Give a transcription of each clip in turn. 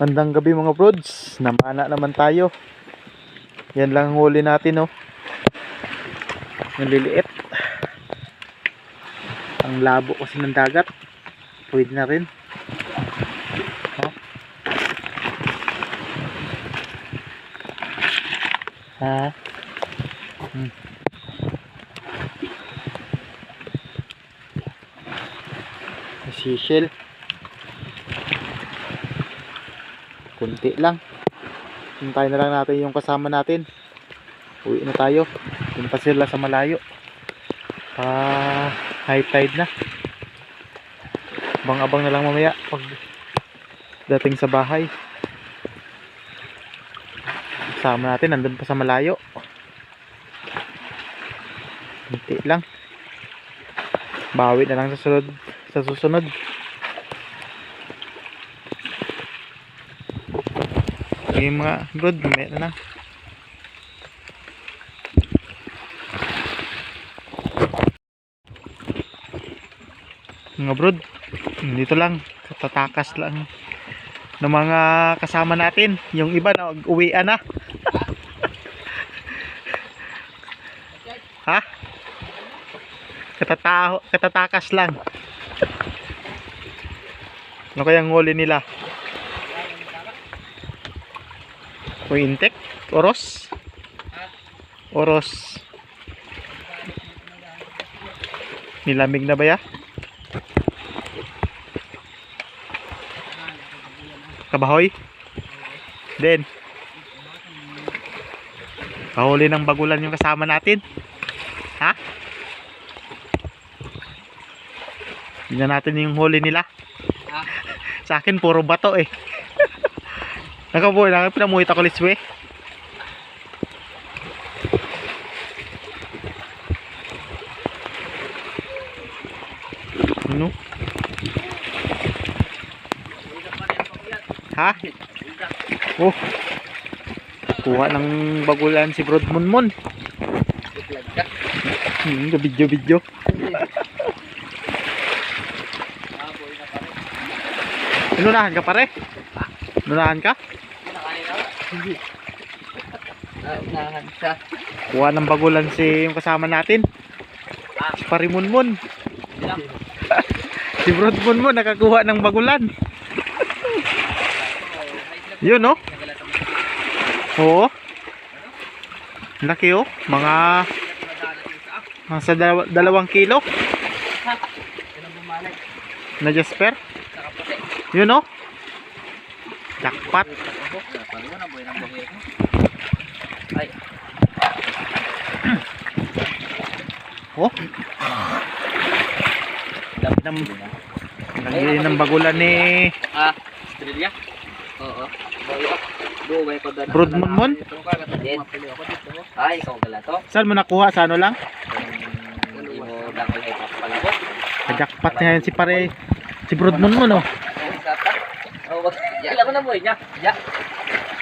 Bandang gabi mga brods, namana naman tayo. Yan lang ang huli natin oh. Yung liliit. Ang labo kasi ng dagat. Pwede na rin. Oh. Ha? Hmm. Seashell. Kunti lang. Hintayin na lang natin yung kasama natin. Uwi na tayo. Yun pa sila sa malayo. Pa high tide na. Abang-abang na lang mamaya pag dating sa bahay. Kasama natin nandun pa sa malayo. Kunti lang. Bawi na lang sa susunod. Sa susunod. Yung mga broad, mamaya na lang. Mga broad, dito lang, tatakas lang ng mga kasama natin. Yung iba na uwian na. ha? Katataho, katatakas lang. Ano kayang huli nila? Puintek? Oros? Oros. Nilamig na ba ya? Kabahoy? Den. Kahuli ng bagulan yung kasama natin. Ha? Tingnan natin yung huli nila. Sa akin puro bato eh. Nakabuhay na pinamuhit ako liswe. Ano? Ha? Oh. Kuha ng bagulan si Brod ka. Hmm. Ah, boy na pare. Inunahan ka pare? Inunahan ka? Hindi na kanina. Hindi. Ah, unahan siya. Kuha ng bagulan si yung kasama natin. Ah, Si Parimunmon. bilang. Si Brod Munmon nakakuha ng bagulan. Yun no? Oo. Laki oh. Mga nasa dalaw- dalawang kilo na Jasper. Yun no? Jackpot. Ay, Oh. dapat Nam Lagi ng bagulan ni Ah, Australia? Oo. Doon. Brod Munmon. Ay, ikaw gala to. Saan mo nakuha? Sa ano lang? Papalabot. Jackpot na yan si pare. Si Brod Munmon oh. Ay. Oh, wag. Ya, ko na boy niya. Ya.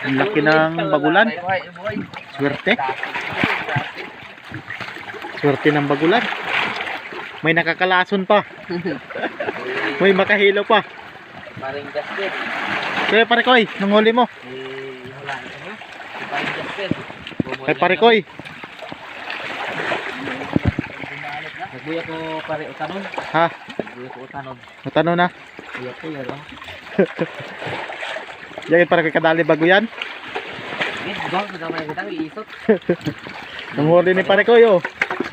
Ang laki ng bagulan. Swerte. Swerte ng bagulan. May nakakalason pa. May makahilo pa. Paring. Kaya pare koy, nung huli mo. Kay pare koy. Nagbuya ko pare utanon. Ha? Nagbuya ko utanon. Matano na. Buya ko oh. Yan para kay kadali bago yan. Wait, bang, kadamay kita iisot. Nung huli ni pare koy oh.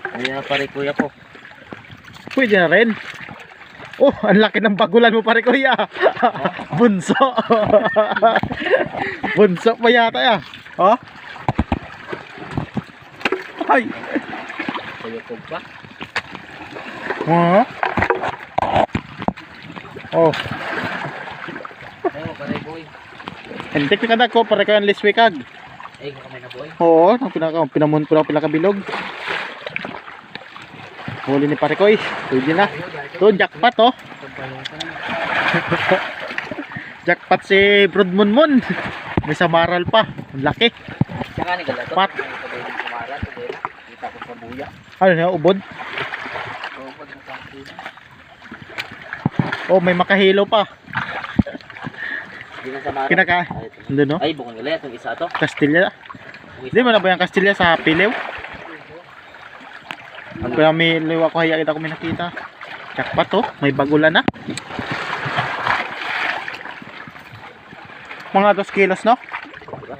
Kaya pare kuya ko. Pwede na rin. Oh, ang laki ng bagulan mo pare koy ah. Bunso. Bunso pa yata ya. Oh. Ay. Kuya ko pa. Oh. Oh. Pare boy. Entek ka na ko pare koy ang liswi kag. Ay, kamay na boy. Oo, nang pinaka pinamun ko lang pila ka bilog. Huli ni pare koy. Pwede na. To jackpot oh. Jackpot si Brod Munmon. May samaral pa. Ang laki. Saka ni galato. Pat. Kumara, tudela. Kita ko sa buya. Ano na ubod? So, pag nasakti na. Oh, may makahilo pa. Kinaka... Ano no? Ay, bukong ulit. Itong isa to. Castilla. Yung Di mo na ba yung Castilla sa Pilew? Ano? Kaya may liwa ko haya kita ko may nakita. Jackpot to, may bagulan na. Mga 2 kilos no? Sobra.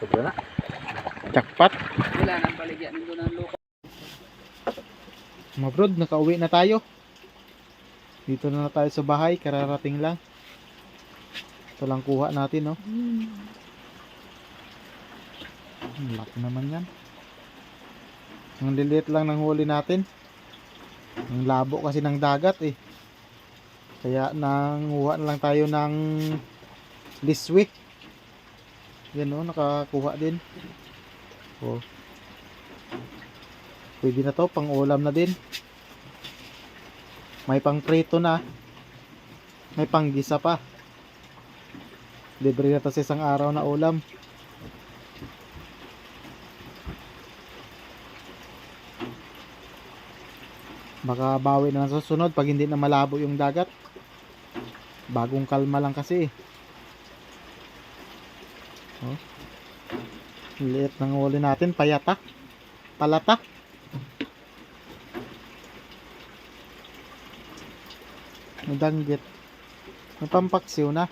Sobra na. Jackpot. Wala nang baligyan nito ng luko. Mga brod, nakauwi na tayo. Dito na, tayo sa bahay, kararating lang. Ito lang kuha natin, no? Ang laki naman yan. Ang liliit lang ng huli natin. Ang labo kasi ng dagat eh. Kaya nanguha na lang tayo ng liswi. Yan o, nakakuha din. Oh. Pwede na to, pang ulam na din. May pang prito na. May pang gisa pa. Libre na to sa isang araw na ulam. Baka bawi na lang sa susunod pag hindi na malabo yung dagat. Bagong kalma lang kasi. Oh. Liit ng huli natin, payata. Palata. May danggit. May pampaksiw na.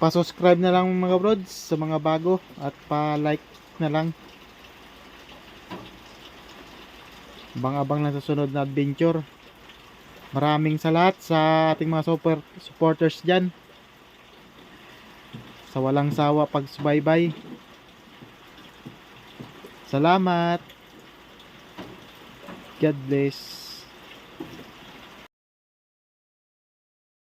Pa-subscribe na lang mga brods sa mga bago at pa-like na lang. Abang-abang lang sa sunod na adventure. Maraming salamat sa ating mga super supporters dyan. Sa walang sawa pagsubaybay. Salamat. God bless.